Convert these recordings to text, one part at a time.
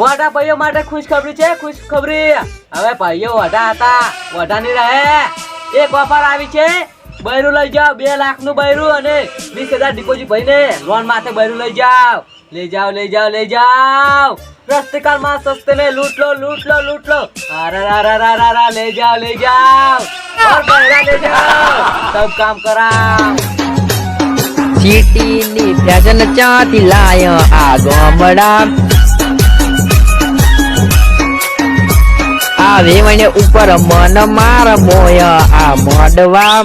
મોટા ભાઈઓ માટે ખુશખબરી છે ખુશખબરી હવે ભાઈઓ વઢા હતા વઢાની રહે એક ઓફર આવી છે બૈરું લઈ જાઓ બે લાખ નું બૈરું અને વીસ હજાર ડિપોઝિટ ભરીને લોન માથે બૈરું લઈ જાઓ લઈ જાઓ લઈ જાઓ લઈ જાઓ રસ્તિકાલ માં સસ્તે ને લૂંટ લો લૂંટ લો લૂંટ લો અરે રા રા રા રા રા લઈ જાઓ લઈ જાઓ और बहरा ले जाओ सब काम करा સિટીની ફેશન ચાથી લાય આ ગામડા આ વેવણે ઉપર મન માર મોય આ મોડવા.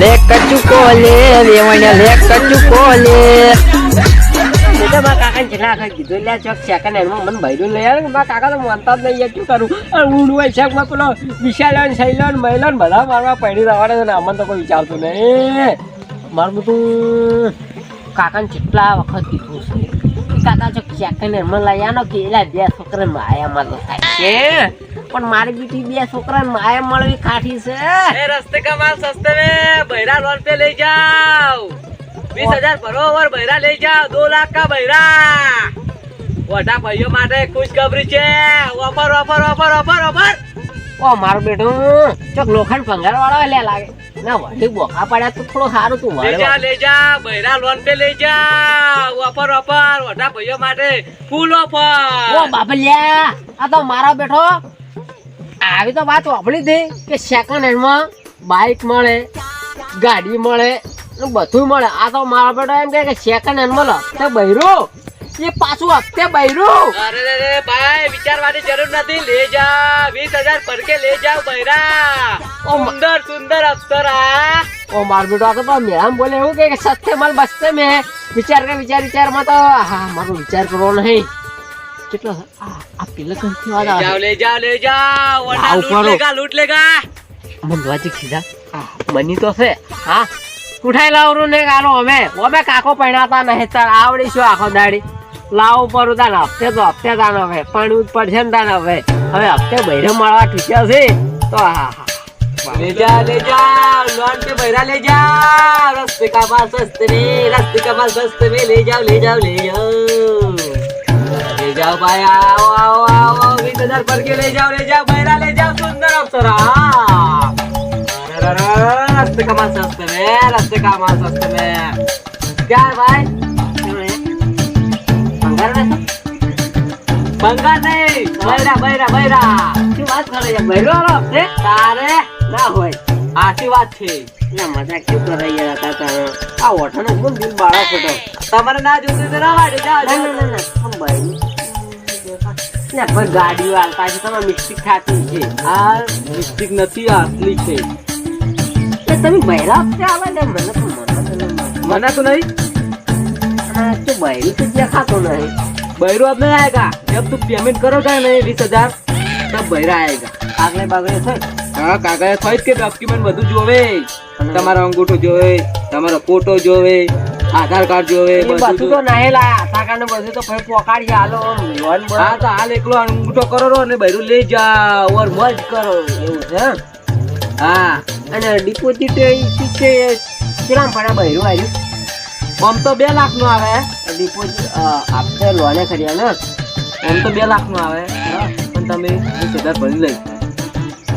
લે કચુકો લે વેવણે લે કચુકો લે. કાકાને જેટલા આખા કીધું એટલે ચોક સેકન્ડ મને ભર્યું લઈ આવે કાકા તો જ નહીં શું કરું. ઊંડ હોય શેકમાં પેલો વિશાલ શૈલો ને મહિલો બધા મારવા પડી રહેવાડે છે અમને તો કોઈ વિચારતું નહીં. મારું બધું કાકાને જેટલા વખત કીધું છે? કાકા જો થાય છે પણ મારી બીટી બે છોકરા માયા મળવી કાઠી છે. એ રસ્તે કા સસ્તે મે બૈરા લઈ જાઓ. 20000 ભરો ઓર બૈરા લઈ જાઓ 2 લાખ કા બૈરા. વટા ભાઈઓ માટે ખુશખબરી છે. Offer offer offer offer offer. ઓ મારો બેટો ચોક લોખંડ ભંગાર વાળો લે લાગે. ના વાઢી બોખા પાડ્યા તો થોડો સારું તું વાળે લેજા લેજા બૈરા લોન પે લેજા. ઓફર ઓફર વડા ભાઈઓ માટે ફૂલ ઓફર ઓ બાબલ્યા આ તો મારા બેઠો. આવી તો વાત વાપરી દે કે સેકન્ડ હેન્ડમાં બાઇક મળે ગાડી મળે બધું મળે. આ તો મારા બેઠો એમ કે સેકન્ડ હેન્ડમાં લો. તો બૈરું એ પાછું હપ્તે બૈરું. અરે રે રે ભાઈ વિચારવાની જરૂર નથી. લે જા વીસ હજાર પરકે લે જાવ બૈરા. ઓ સુંદર સુંદર અપ્તરા ઓ માર બેટો આ તો મેમ બોલે એવું કે સસ્તે માલ બસતે મે. વિચાર કે વિચાર વિચારમાં તો હા મારો વિચાર કરવો નહીં. કેટલો આ પિલક નથી વાળા જાવ લે જાવ લે જાવ વડા લૂટ લેગા લૂટ લેગા. મન વાજી ખીધા મની તો છે. હા. ઉઠાઈ લાવરું ને ગાલો અમે. અમે કાકો પહેણાતા નહીં તાર આવડીશું આખો દાડી. લાવ ઉપર તાન હપ્તે તો હપ્તે તાન હવે પાણી પડશે ને તાન હવે હવે હપ્તે બૈરે મળવા ટૂટ્યા છે તો હા હા ले जा ले जाओ लोन पे बहरा ले जाओ रास्ते का माल सस्ते में रास्ते का माल सस्ते में ले जाओ ले जाओ ले जाओ ले जाओ भाई आओ आओ आओ बीस हजार भर के ले जाओ ले जाओ बहरा ले जाओ सुंदर अप्सरा अरे, अरे, अरे, रास्ते का माल सस्ते में रास्ते का माल सस्ते में क्या है भाई વાત છે આ ઓઠાનો કોણ તમારે ના જોતું તો ગાડીઓ હાલતા છે તમારે મિસ્ટેક ખાતી છે આ મિસ્ટેક નથી આ છે તમે બૈરા મને મને તો નહીં. તું બૈરું તો દેખાતો આયેગા? જબ તું પેમેન્ટ કરો કઈ નહીં વીસ હજાર તો બૈરા આયેગા. આગલે બાગલે થઈ હા કાગળ થઈ કે ડોક્યુમેન્ટ બધું જોવે. તમારો અંગૂઠો જોવે તમારો ફોટો જોવે આધાર કાર્ડ જોવે બધું તો નહીં લાયા. આધાર કાર્ડ ને બધું તો ફરી પોકાડી હાલો હા તો હાલ એકલો અંગૂઠો કરો અને બૈરું લઈ જાઓ. ઓર મોજ કરો એવું છે હા. અને ડિપોઝિટ કેટલા ભાડા બૈરું આવ્યું આમ તો બે લાખનું આવે ડિપોઝિટ આપણે લોને ખરી ને આમ તો બે લાખનું આવે પણ તમે વીસ હજાર ભરી લઈ.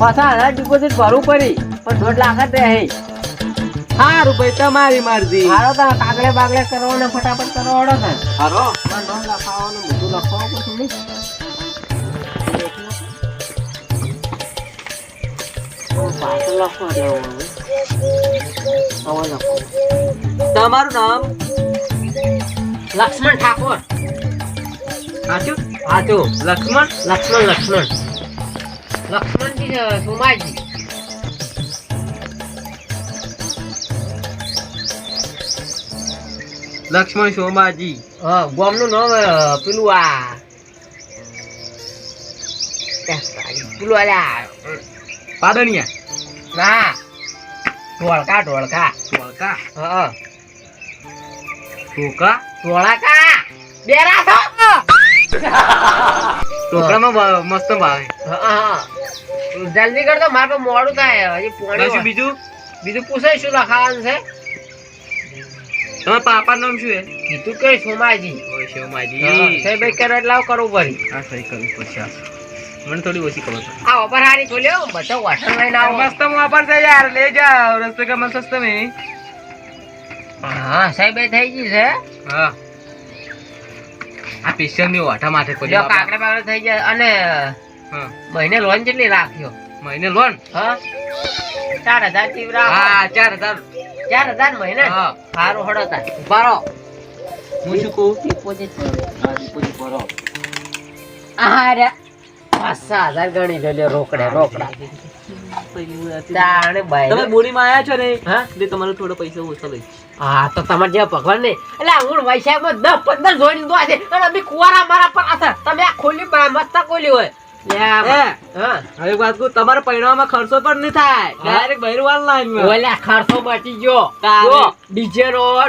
પાછા હજાર ડિપોઝિટ ભરવું પડી પણ દોઢ લાખ જ રહે સારું ભાઈ તમારી મરજી. હારો તો કાગળે બાગળે કરવાનો ફટાફટ કરવાડો ને. હારો. નામ લખાવવાનું બધું લખવાનું પછી પાછળ લખવા દેવાનું. હવે લખો તમારું નામ? લક્ષ્મણ ઠાકોર. સાચું? સાચું લક્ષ્મણ? લક્ષ્મણ લક્ષ્મણ. લક્ષ્મણજી સુમાજી. લક્ષ્મણ સોમાજી. હા ગોમનું નામ પેલું આ પેલું આ પાદણિયા ના ઢોળકા. ઢોળકા. ઢોળકા હા. ઢોકા? ઢોળકા? બેરા થો ઢોકળામાં ભા- મસ્ત ભાવે. જલ્દી કર તો મારે મોડું થાય. હજી પોણી બીજું? બીજું પૂછાય શું લખાવાનું છે. તમારા પાપા નામ શું છે? કીધું કે સોમાજી. ઓય સાહેબ એક કરો એટલે કરવું પડી. હા સહી કરવી પડશે મને થોડી ઓછી ખબર છે. આ ઓપર હારી ખોલ્યો બધા વાસણ લઈને આવો. મસ્ત વાપર છે યાર લે જાઓ. રસ્તે કે મસ્ત સસ્તે મેં હા સાહેબ એ થઈ ગઈ છે? હા. આ સ્પેશિયલની વાટા માટે કોઈ જો કાકડે થઈ જાય અને મહિને લોન કેટલી રાખ્યો. મહિને લોન? હા. ચાર હજાર ચીવરા હા ચાર હજાર. ચાર હજાર મહિને? હા. સારું હડો તાર. બારો હું શું કહું? ડિપોઝિટ હા ડિપોઝિટ ભરો. આ રે પાંચ હજાર ગણી લો રોકડે રોકડા. તમે બાય બોરીમાં છો ને હા? એટલે તમારે થોડો પૈસા ઓછા લઈ હા તો તમારે જેવા ભગવાન નહીં. એટલે હું વૈશાખમાં દસ પંદર જોડી દો છે અને અમે કુવારા મારા પર આથા તમે આ ખોલી મસ્ત ખોલી હોય. યા, હે? હા. હવે વાત કહું તમારે પૈણામાં ખર્ચો પણ નહીં થાય. ડાયરેક્ટ ભૈરવાલ લાઈનમાં ઓલા ખર્ચો બચી ગયો. તારે. ડીજે નો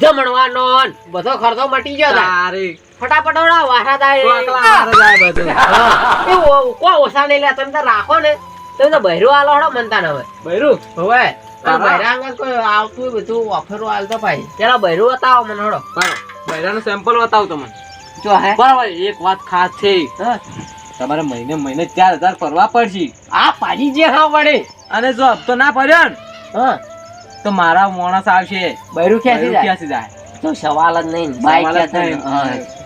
જમણવાનો ન, બધો ખર્ચો મટી ગયો તારે. ફટાફટ વાહરા થાય વાહરા થાય બધું. એ ઓ- કોઈ ઓછા નહીં લે તમે રાખો ને. તમે તો બહેરું આલો હડો મનતા ન હોય બૈરું? હવે અંગત કોઈ આવતું બધું ઓફરો આલતો ભાઈ. પેલા બહેરું બતાવો મને હડો બૈરાનું સેમ્પલ બતાવો તમને. જો હે. બરાબર એક વાત ખાસ છે. તમારે મહિને મહિને ચાર હજાર ભરવા પડશે. આ પાડી જે હા પડે અને જો હપ્તો ના ભર્યો ને હા. તો મારા માણસ આવશે. બૈરું ક્યાંથી જાય? તો સવાલ જ નહીં બાઈક નહીં.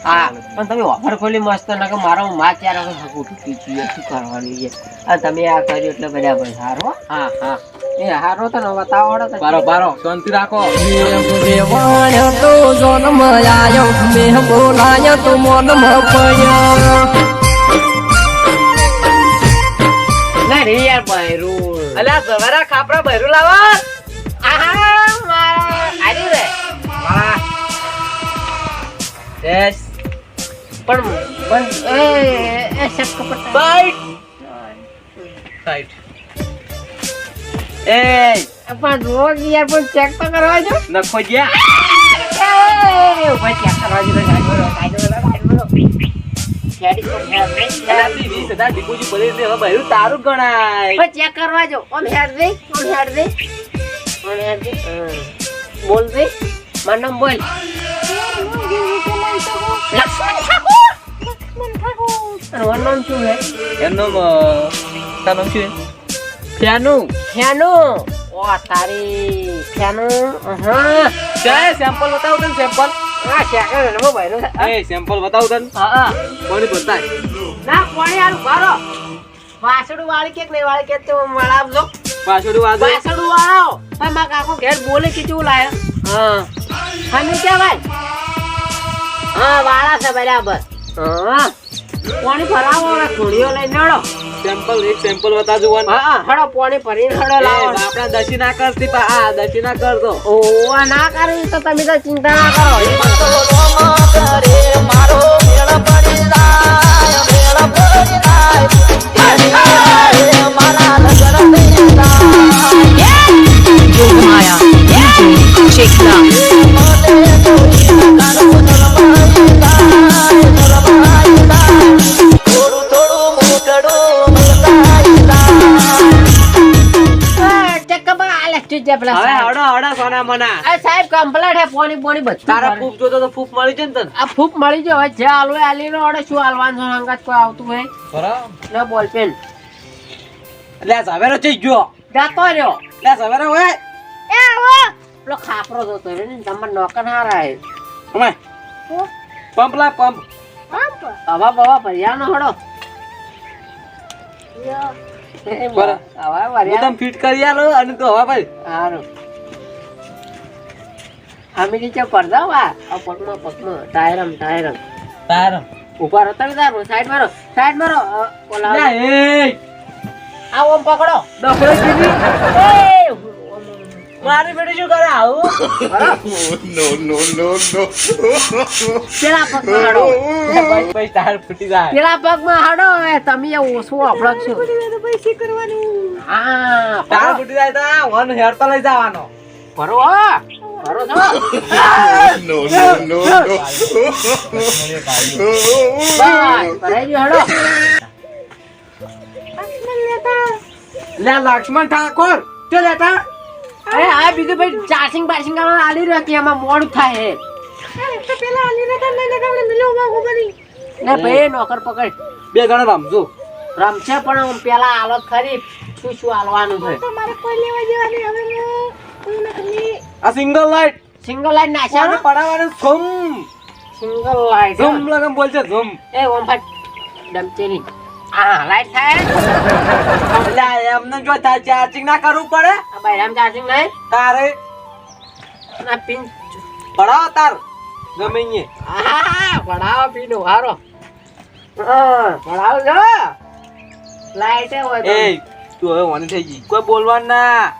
હા. પણ તમે ઓફર ખોલી મસ્ત ના કે મારો માં વખત હકું તૂટી છે? શું કરવાનું છે? અને તમે આ કર્યું એટલે બરાબર સારો હા હા. એ હારો તો ને બતાવો તો. બારો બારો શાંતિ રાખો. રેવાણ્યો તો જન્મ આયો મેં બોલાયો તો મન પડ્યો. ના રે યાર બહેરું અલ્યા સવારા ખાપરા બૈરું લાવો. આહા મારા. આર્યું રે. વાહ. યસ પણ પણ એ એ શક કપટ સાઈડ સાઈડ એ પણ રોજ યાર પણ ચેક તો કરવા જો. નખો જ્યા. એ ભાઈ ચેક કરવા જો. કાઢો તારું ગણાય. ભાઈ ચેક કરવા જો. ઓમ હેડ દે ઓમ હેડ દે ઓમ હેડ દે બોલ દે મારું નામ બોલ. ઓર નામ શું છે? એમનું તારું નામ શું છે? ફ્યાનું ફ્યાનું ઓ તારી ફ્યાનું હા ચાય સેમ્પલ બતાવું તને સેમ્પલ હા શેકર એનો ભાઈનો. એ સેમ્પલ બતાવું તને. હા હા. કોની બોલતા ના કોણી આલું ભારો. વાસડું વાળી કે નહીં વાળી કે તો માળા આપજો વાસડું વાળો વાસડું વાળો હા મા કાકો ઘેર બોલે કે કેવું લાયા હા. હમી કે ભાઈ હા વાળા છે બરાબર. હા. પાણી ભરાવો હવે ખોડીઓ લઈને નડો સેમ્પલ એક સેમ્પલ બતા વન હા હડો પાણી ભરીને હડો લાવો. આપણા ના કરતી પા આ ના કરતો ઓ ના કરવી તો તમે તો ચિંતા ના કરો. પર આલે તું જે પેલા હવે હડો હડો સોના મના. આ સાહેબ કમ્પ્લેટ હે પાણી પાણી બધું તારા ફૂફ જોતો તો ફૂફ મળી જાય ને તને? આ ફૂફ મળી જાય હવે જે હાલવું હાલી લો અડે શું હાલવાનું છે કોઈ આવતું હોય? બરાબર. ના બોલ પેન એટલે સવેરો થઈ ગયો. જાતો રહ્યો. એટલે સવેરો હોય. એ આવો. પેલો ખાપરો જોતો રહ્યો ને તમારે નોકર હારા હે. અમે પંપ લા પંપ. હવા બવા ભર્યા નો હડો. એ તને ફિટ કરી આલો અને તું હવા ભાઈ. હારું. આમી નીચે પડદા વા આ. પગમાં પગમાં. ટાયરમ ટાયરમ. તાર ઊભા રહો તમે તાર સાઈડ મારો સાઈડ મારો. ઓલા એ. આ ઓમ પકડો કીધી મારી બેટી શું કરે આવું? પેલા પગમાં હાડો ભાઈ તાર ફૂટી જાય. પેલા પગમાં હાડો હવે તમે એ ઓછું અફળક છો. હા તાર ફૂટી જાય તો વન હેર તો લઈ જવાનો. ભરો હા, ભરો છો. બસ ભરાઈ ગયું હાડો. લે લક્ષ્મણ ઠાકોર ચો લેતા? અરે આ બીજું ભાઈ ચાર્જિંગ બાર્જિંગ કરવા આલી રહ્યો કે એમાં મોડું થાય હે? ને ભાઈ નોકર પકડ. બે ગણ રમજો રમશે પણ પેલા આલો ખરી. શું શું આલવાનું છે આ સિંગલ લાઈટ. સિંગલ લાઈટ નાખ્યા પડાવવાનું? સોમ સિંગલ લાઈટ ઝુમ લગમ બોલશે ઝુમ. એ ઓમ ફટ ડમચેરી. આ લાઈટ થાય? એમને જો ચાર્જિંગ ના કરવું પડે. ભાઈ એમ ચાર્જિંગ નહીં? તારે. ના પિન પડાવો તાર. ગમે આ ભણાવો પીનો હારો હા. ભણાવો છો લાઈટ હોય એ તું હવે વાની થઈ ગઈ. કોઈ બોલવાનું ના.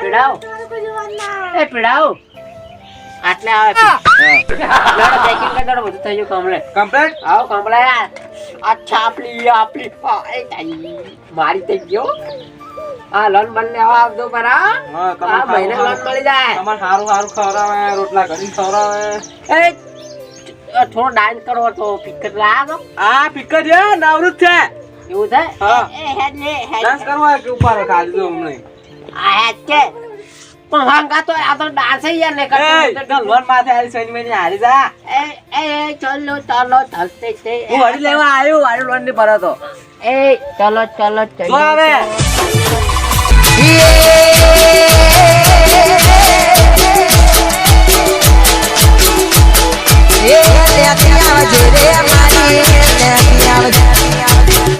પીડાવ એ પીડાવ આટલે આવે લડો ચેકિંગ કરી દડો બધું થઈ ગયું કમ્પ્લેટ કમ્પ્લીટ આવો કમ્પ્લેટ અચ્છા આપલી આપલી એ તારી. મારી થઈ ગયો આ લોન બન લેવા આવજો પરા હા, આ મહિને લોન મળી જાય. તમાર સારું સારું ખવડાવે રોટલા કરીને ખવડાવે. એ થોડો ડાન્સ કરવો તો પિક્ચર લાગો. આ પિક્ચર છે નવરું જ છે. એવું છે? હા. એ હેડ ને હેડ ડાન્સ કરવા કે ઉપર દો અમને આ હેડ કે. પણ વાંગા તો આ તો ડાસે યાર ને કરતો તો લોન માથે આલી શનિ મેની હારી જા એ એ એ, ચલો ચલો ચલતે તે હું હરી લેવા આવ્યો વાડી લોનની ભરો તો એ ચલો ચલો ચલો આવે એ લેતી આવજે રે મારી લેતી આવજે